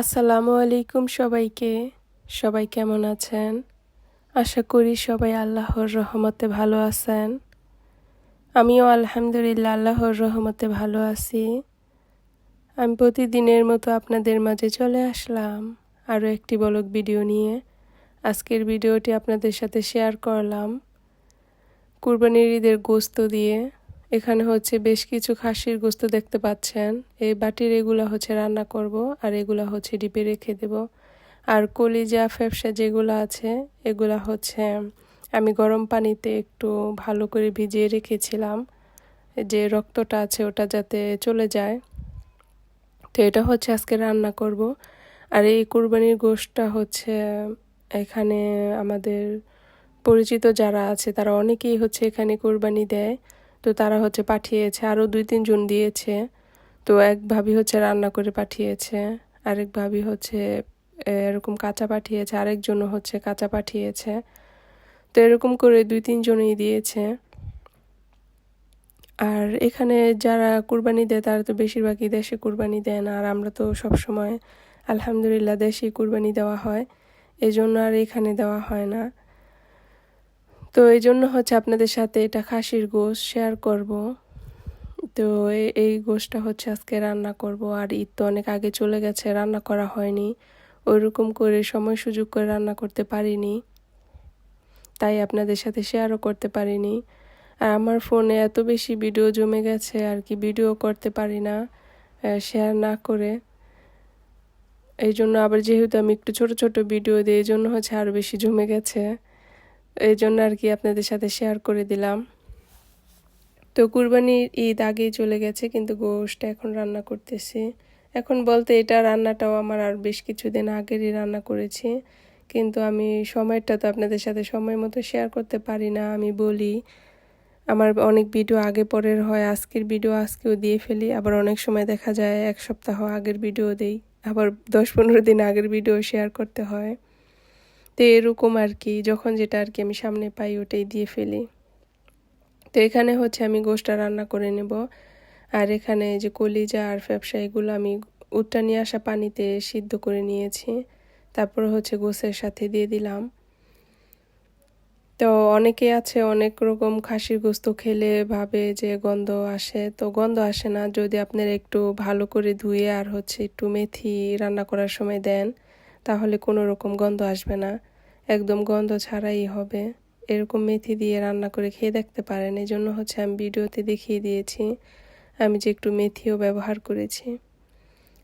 আসসালামু আলাইকুম সবাইকে। সবাই কেমন আছেন? আশা করি সবাই আল্লাহর রহমতে ভালো আছেন। আমিও আলহামদুলিল্লাহ আল্লাহর রহমতে ভালো আছি। আমি প্রতিদিনের মতো আপনাদের মাঝে চলে আসলাম আরও একটি বলক ভিডিও নিয়ে। আজকের ভিডিওটি আপনাদের সাথে শেয়ার করলাম। কুরবানির ঈদের গোস্ত দিয়ে এখানে হচ্ছে বেশ কিছু খাসির গোস্ত দেখতে পাচ্ছেন। এই বাটির এগুলো হচ্ছে রান্না করব আর এগুলো হচ্ছে ডিপে রেখে দেব। আর কলিজা, ফ্যাপসা যেগুলো আছে, এগুলা হচ্ছে আমি গরম পানিতে একটু ভালো করে ভিজিয়ে রেখেছিলাম। যে রক্তটা আছে ওটা যাতে চলে যায়। তো এটা হচ্ছে আজকে রান্না করব। আর এই কুরবানির গোশটা হচ্ছে এখানে আমাদের পরিচিত যারা আছে তারা অনেকেই হচ্ছে এখানে কোরবানি দেয়। তো তারা হচ্ছে পাঠিয়েছে, আরও দুই তিনজন দিয়েছে। তো এক ভাবি হচ্ছে রান্না করে পাঠিয়েছে, আরেক ভাবি হচ্ছে এরকম কাঁচা পাঠিয়েছে আরেকজনও হচ্ছে কাঁচা পাঠিয়েছে। তো এরকম করে দুই তিনজনই দিয়েছে। আর এখানে যারা কুরবানি দেয়, তারা তো বেশিরভাগই দেশে কুরবানি দেয় না, আর আমরা তো সব সময় আলহামদুলিল্লাহ দেশে কুরবানি দেওয়া হয়। এই জন্য আর এখানে দেওয়া হয় না। তো এই জন্য হচ্ছে আপনাদের সাথে এটা খাসির গোশ শেয়ার করব। তো এই গোশটা হচ্ছে আজকে রান্না করব। আর ঈদ তো অনেক আগে চলে গেছে, রান্না করা হয়নি। ওইরকম করে সময় সুযোগ করে রান্না করতে পারিনি। তাই আপনাদের সাথে শেয়ারও করতে পারিনি। আর আমার ফোনে এত বেশি ভিডিও জমে গেছে, আর কি ভিডিও করতে পারি না শেয়ার না করে। এই জন্য আবার যেহেতু আমি একটু ছোট ছোট ভিডিও দিই, এই জন্য হচ্ছে আরও বেশি জমে গেছে। এই জন্য আর কি আপনাদের সাথে শেয়ার করে দিলাম। তো কুরবানির ঈদ আগেই চলে গেছে, কিন্তু গোশটা এখন রান্না করতেছি। এখন বলতে এটা রান্নাটাও আমার আর বেশ কিছুদিন আগেরই রান্না করেছি, কিন্তু আমি সময়টা তো আপনাদের সাথে সময় মতো শেয়ার করতে পারি না, আমি বলি। আমার অনেক ভিডিও আগে পরের হয়, আজকের ভিডিও আজকেও দিয়ে ফেলি, আবার অনেক সময় দেখা যায় এক সপ্তাহ আগের ভিডিও দেই, আবার দশ পনেরো দিন আগের ভিডিও শেয়ার করতে হয়। তো এরকম আর কি, যখন যেটা আর কি আমি সামনে পাই ওটাই দিয়ে ফেলি। তো এখানে হচ্ছে আমি গোষ্ঠটা রান্না করে নেব। আর এখানে যে কলিজা আর ব্যবসা এগুলো আমি উটটা নিয়ে আসা পানিতে সিদ্ধ করে নিয়েছি। তারপর হচ্ছে গোসের সাথে দিয়ে দিলাম। তো অনেকে আছে অনেক রকম খাসির গোস্ত খেলে ভাবে যে গন্ধ আসে। তো গন্ধ আসে না, যদি আপনারা একটু ভালো করে ধুয়ে আর হচ্ছে একটু মেথি রান্না করার সময় দেন, তাহলে কোনো রকম গন্ধ আসবে না। একদম গন্ধ ছাড়াই হবে। এরকম মেথি দিয়ে রান্না করে খেয়ে দেখতে পারেন। এই জন্য হচ্ছে আমি ভিডিওতে দেখিয়ে দিয়েছি, আমি যে একটু মেথিও ব্যবহার করেছি।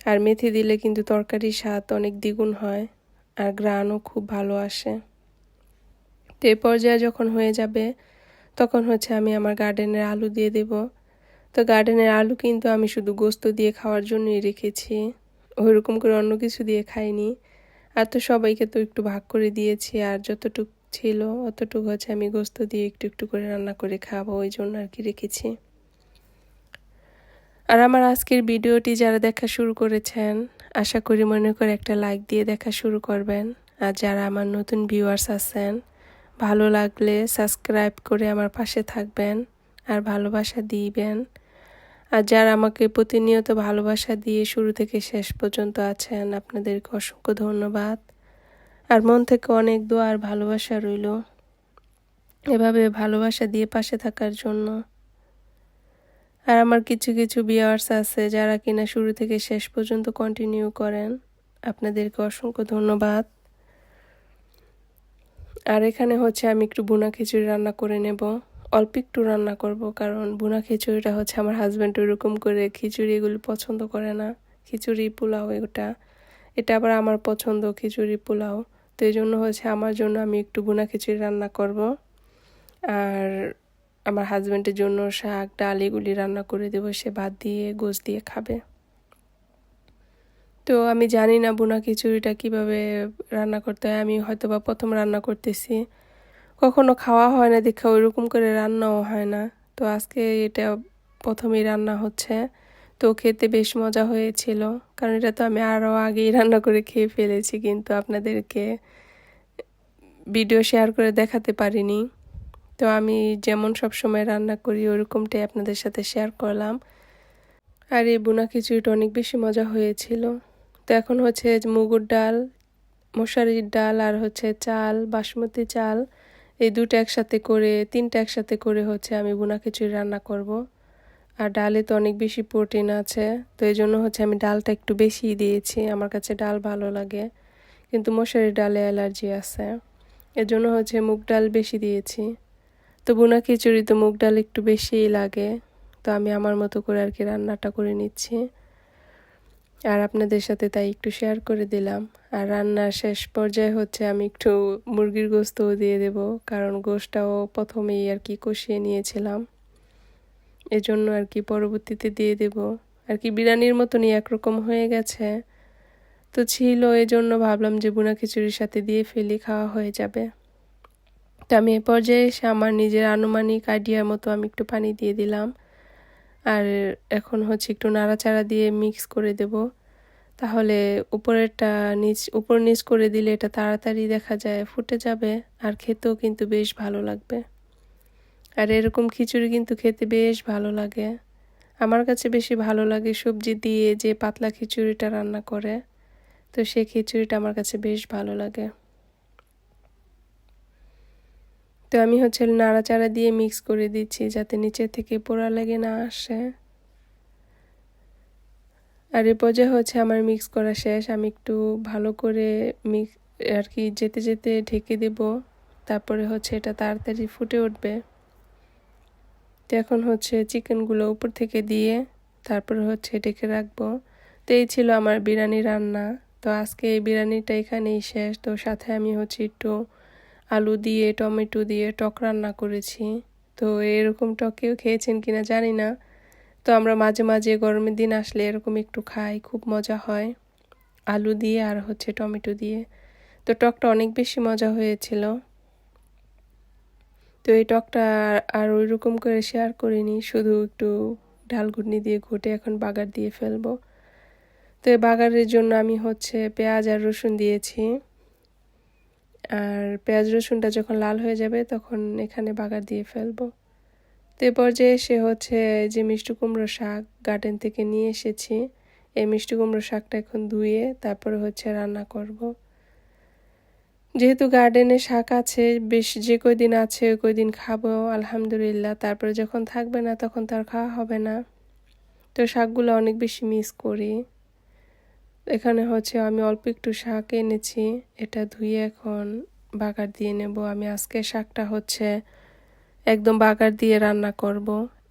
আর মেথি দিলে কিন্তু তরকারির স্বাদ অনেক দ্বিগুণ হয় আর গ্রানও খুব ভালো আসে। তো এই পর্যায়ে যখন হয়ে যাবে, তখন হচ্ছে আমি আমার গার্ডেনের আলু দিয়ে দেব। তো গার্ডেনের আলু কিন্তু আমি শুধু গোস্ত দিয়ে খাওয়ার জন্যই রেখেছি। ওইরকম করে অন্য কিছু দিয়ে খাইনি। আর তো সবাইকে তো একটু ভাগ করে দিয়েছি, আর যতটুক ছিল অতটুকু হচ্ছে আমি গোস্ত দিয়ে একটু একটু করে রান্না করে খাব, ওই জন্য আর কি রেখেছি। আর আমার আজকের ভিডিওটি যারা দেখা শুরু করেছেন, আশা করি মনে করে একটা লাইক দিয়ে দেখা শুরু করবেন। আর যারা আমার নতুন ভিউয়ার্স আছেন, ভালো লাগলে সাবস্ক্রাইব করে আমার পাশে থাকবেন, আর ভালোবাসা দিবেন। আর যারা আমাকে প্রতিনিয়ত ভালোবাসা দিয়ে শুরু থেকে শেষ পর্যন্ত আছেন, আপনাদেরকে অসংখ্য ধন্যবাদ। আর মন থেকে অনেক দোয়া আর ভালোবাসা রইল এভাবে ভালোবাসা দিয়ে পাশে থাকার জন্য। আর আমার কিছু কিছু বিয়ার্স আছে যারা কিনা শুরু থেকে শেষ পর্যন্ত কন্টিনিউ করেন, আপনাদেরকে অসংখ্য ধন্যবাদ। আর এখানে হচ্ছে আমি একটু বুনা খিচুড়ি রান্না করে নেব। অল্প একটু রান্না করব, কারণ বুনা খিচুড়িটা হচ্ছে আমার হাজব্যান্ড ওইরকম করে খিচুড়ি এগুলো পছন্দ করে না। খিচুড়ি, পোলাও এগুটা এটা আবার আমার পছন্দ, খিচুড়ি, পোলাও। তো এই জন্য হচ্ছে আমার জন্য আমি একটু বুনা খিচুড়ি রান্না করব। আর আমার হাজব্যান্ডের জন্য শাক, ডাল এগুলি রান্না করে দেবো, সে ভাত দিয়ে গোস দিয়ে খাবে। তো আমি জানি না বোনা খিচুড়িটা কীভাবে রান্না করতে হয়, আমি হয়তো বা প্রথম রান্না করতেছি। কখনো খাওয়া হয় না, দেখা ওইরকম করে রান্নাও হয় না। তো আজকে এটা প্রথমেই রান্না হচ্ছে। তো খেতে বেশ মজা হয়েছিল। কারণ এটা তো আমি আরও আগেই রান্না করে খেয়ে ফেলেছি, কিন্তু আপনাদেরকে ভিডিও শেয়ার করে দেখাতে পারিনি। তো আমি যেমন সব সময় রান্না করি, ওরকমটাই আপনাদের সাথে শেয়ার করলাম। আর এই বোনা খিচুড়িটা অনেক বেশি মজা হয়েছিল। তো এখন হচ্ছে মুগুর ডাল, মশারির ডাল, আর হচ্ছে চাল, বাসমতি চাল। এই দুটো একসাথে করে, তিনটা একসাথে করে হচ্ছে আমি বোনা খিচুড়ি রান্না করব। আর ডালে তো অনেক বেশি প্রোটিন আছে, তো এই জন্য হচ্ছে আমি ডালটা একটু বেশি দিয়েছি। আমার কাছে ডাল ভালো লাগে, কিন্তু মশারির ডালে অ্যালার্জি আছে, এর জন্য হচ্ছে মুগ ডাল বেশি দিয়েছি। তো বোনা খিচুড়ি তো মুগ ডাল একটু বেশিই লাগে, তো আমি আমার মতো করে আর কি রান্নাটা করে নিচ্ছি। আর আপনাদের সাথে তাই একটু শেয়ার করে দিলাম। আর রান্নার শেষ পর্যায়ে হচ্ছে আমি একটু মুরগির গোস্তও দিয়ে দেব, কারণ গোস্তটাও প্রথমেই আর কি কষিয়ে নিয়েছিলাম। এজন্য আর কি পরবর্তীতে দিয়ে দেব। আর কি বিরিয়ানির মতনই একরকম হয়ে গেছে। তো ছিল এই জন্য ভাবলাম যে বুনা খিচুড়ির সাথে দিয়ে ফেলি, খাওয়া হয়ে যাবে। তো আমি এ পর্যায়ে এসে আমার নিজের আনুমানিক আইডিয়ার মতো আমি একটু পানি দিয়ে দিলাম। আর এখন হচ্ছে একটু নাড়াচাড়া দিয়ে মিক্স করে দেব। তাহলে উপরেরটা নিচ, উপর নিচ করে দিলে এটা তাড়াতাড়ি দেখা যায়, ফুটে যাবে আর খেতেও কিন্তু বেশ ভালো লাগবে। আর এরকম খিচুড়ি কিন্তু খেতে বেশ ভালো লাগে। আমার কাছে বেশি ভালো লাগে সবজি দিয়ে যে পাতলা খিচুড়িটা রান্না করে। তো সেই খিচুড়িটা আমার কাছে বেশ ভালো লাগে। তো আমি হচ্ছে নাড়াচাড়া দিয়ে মিক্স করে দিচ্ছি যাতে নিচে থেকে পোড়া লেগে না আসে। আর এ পর্যায়ে হচ্ছে আমার মিক্স করা শেষ। আমি একটু ভালো করে মিক্স আর কি যেতে যেতে ঢেকে দেব। তারপরে হচ্ছে এটা তাড়াতাড়ি ফুটে উঠবে। তো এখন হচ্ছে চিকেনগুলো উপর থেকে দিয়ে তারপরে হচ্ছে ঢেকে রাখব। তো এই ছিল আমার বিরিয়ানি রান্না। তো আজকে এই বিরিয়ানিটা এখানেই শেষ। তো সাথে আমি হচ্ছে একটু আলু দিয়ে, টমেটো দিয়ে টক রান্না করেছি। তো এরকম টকেও খেয়েছেন কিনা জানি না। তো আমরা মাঝে মাঝে গরমের দিন আসলে এরকম একটু খাই, খুব মজা হয়। আলু দিয়ে আর হচ্ছে টমেটো দিয়ে। তো টকটা অনেক বেশি মজা হয়েছিল। তো এই টকটা আর ওই রকম করে শেয়ার করিনি, শুধু একটু ডাল ঘুটনি দিয়ে ঘুটে এখন বাগার দিয়ে ফেলব। তো এই বাগারের জন্য আমি হচ্ছে পেঁয়াজ আর রসুন দিয়েছি। আর পেঁয়াজ রসুনটা যখন লাল হয়ে যাবে তখন এখানে বাগার দিয়ে ফেলব। তো এ পর্যায়ে এসে হচ্ছে যে মিষ্টি কুমড়ো শাক গার্ডেন থেকে নিয়ে এসেছি। এই মিষ্টি কুমড়ো শাকটা এখন ধুয়ে তারপরে হচ্ছে রান্না করব। যেহেতু গার্ডেনে শাক আছে, বেশ যে কয়দিন আছে ওই কয়দিন খাব, আলহামদুলিল্লাহ। তারপরে যখন থাকবে না তখন তার খাওয়া হবে না। তো শাকগুলো অনেক বেশি মিস করি। এখানে হচ্ছে আমি অল্প একটু শাক এনেছি, এটা ধুয়ে এখন বাগার দিয়ে নেব। আমি আজকে শাকটা হচ্ছে একদম বাগার দিয়ে রান্না করব,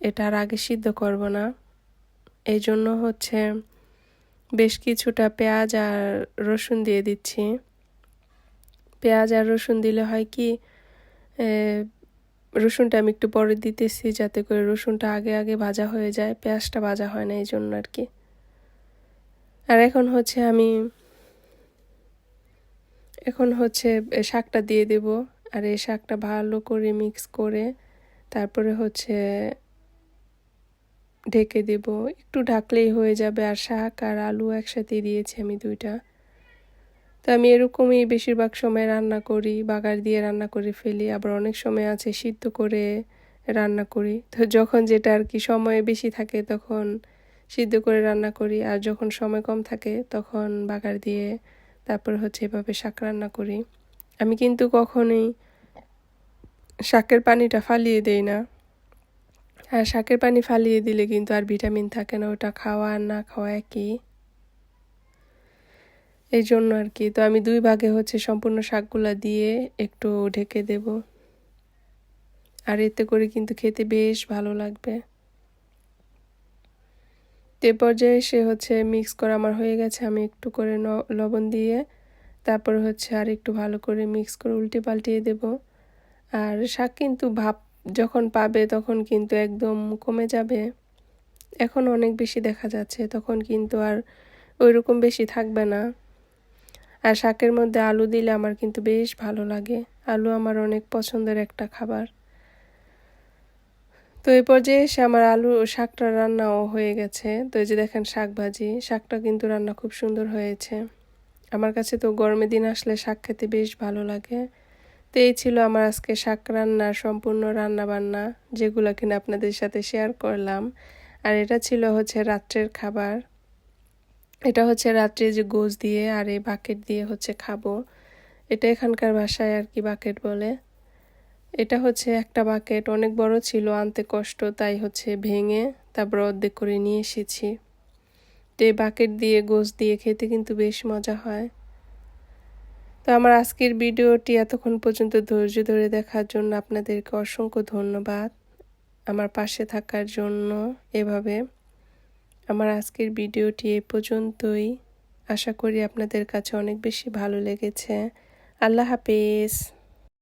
এটা আর আগে সিদ্ধ করব না। এই জন্য হচ্ছে বেশ কিছুটা পেঁয়াজ আর রসুন দিয়ে দিচ্ছি। পেঁয়াজ আর রসুন দিলে হয় কি রসুনটা আমি একটু পরে দিতেছি যাতে করে রসুনটা আগে আগে ভাজা হয়ে যায়, পেঁয়াজটা ভাজা হয় না এই জন্য আর কি। আর এখন হচ্ছে আমি, এখন হচ্ছে শাকটা দিয়ে দেব। আর এই শাকটা ভালো করে মিক্স করে তারপরে হচ্ছে ঢেকে দেব। একটু ঢাকলেই হয়ে যাবে আর শাক আর আলু একসাথে দিয়েছি আমি দুইটা। তো আমি এরকমই বেশিরভাগ সময় রান্না করি, বাগার দিয়ে রান্না করে ফেলি। আবার অনেক সময় আছে সিদ্ধ করে রান্না করি। তো যখন যেটা আর কি সময় বেশি থাকে তখন সিদ্ধ করে রান্না করি। আর যখন সময় কম থাকে, তখন বাগার দিয়ে তারপর হচ্ছে এভাবে শাক রান্না করি। আমি কিন্তু কখনোই শাকের পানিটা ফালিয়ে দেই না। আর শাকের পানি ফালিয়ে দিলে কিন্তু আর ভিটামিন থাকে না, ওটা খাওয়া আর না খাওয়া একই। এই জন্য আর কি। তো আমি দুই ভাগে হচ্ছে সম্পূর্ণ শাকগুলা দিয়ে একটু ঢেকে দেব। আর এতে করে কিন্তু খেতে বেশ ভালো লাগবে। তে পর্যায়ে সে হচ্ছে মিক্স করা আমার হয়ে গেছে, আমি একটু করে লবণ দিয়ে তারপর হচ্ছে আর একটু ভালো করে মিক্স করে উল্টে পাল্টিয়ে দেব। আর শাক কিন্তু ভাপ যখন পাবে তখন কিন্তু একদম কমে যাবে। এখন অনেক বেশি দেখা যাচ্ছে, তখন কিন্তু আর ওই রকম বেশি থাকবে না। আর শাকের মধ্যে আলু দিলে আমার কিন্তু বেশ ভালো লাগে। আলু আমার অনেক পছন্দের একটা খাবার। তো এই পর্যায়ে এসে আমার আলু শাকটা রান্নাও হয়ে গেছে। তো এই যে দেখেন শাক ভাজি শাকটা কিন্তু রান্না খুব সুন্দর হয়েছে। আমার কাছে তো গরমের দিন আসলে শাক খেতে বেশ ভালো লাগে। তো এই ছিল আমার আজকে শাক রান্নার সম্পূর্ণ রান্না বান্না যেগুলো কিনা আপনাদের সাথে শেয়ার করলাম। আর এটা ছিল হচ্ছে রাত্রের খাবার। এটা হচ্ছে রাত্রে যে গোজ দিয়ে আর এই বাকেট দিয়ে হচ্ছে খাব। এটা এখানকার ভাষায় আর কি বাকেট বলে। এটা হচ্ছে একটা বাকেট, অনেক বড় ছিল, আনতে কষ্ট, তাই হচ্ছে ভেঙে তারপর অর্ধেক করে নিয়ে এসেছি। তো এই বাকেট দিয়ে গোস দিয়ে খেতে কিন্তু বেশ মজা হয়। তো আমার আজকের ভিডিওটি এতক্ষণ পর্যন্ত ধৈর্য ধরে দেখার জন্য আপনাদেরকে অসংখ্য ধন্যবাদ আমার পাশে থাকার জন্য এভাবে। আমার আজকের ভিডিওটি এ পর্যন্তই। আশা করি আপনাদের কাছে অনেক বেশি ভালো লেগেছে। আল্লাহ হাফেজ।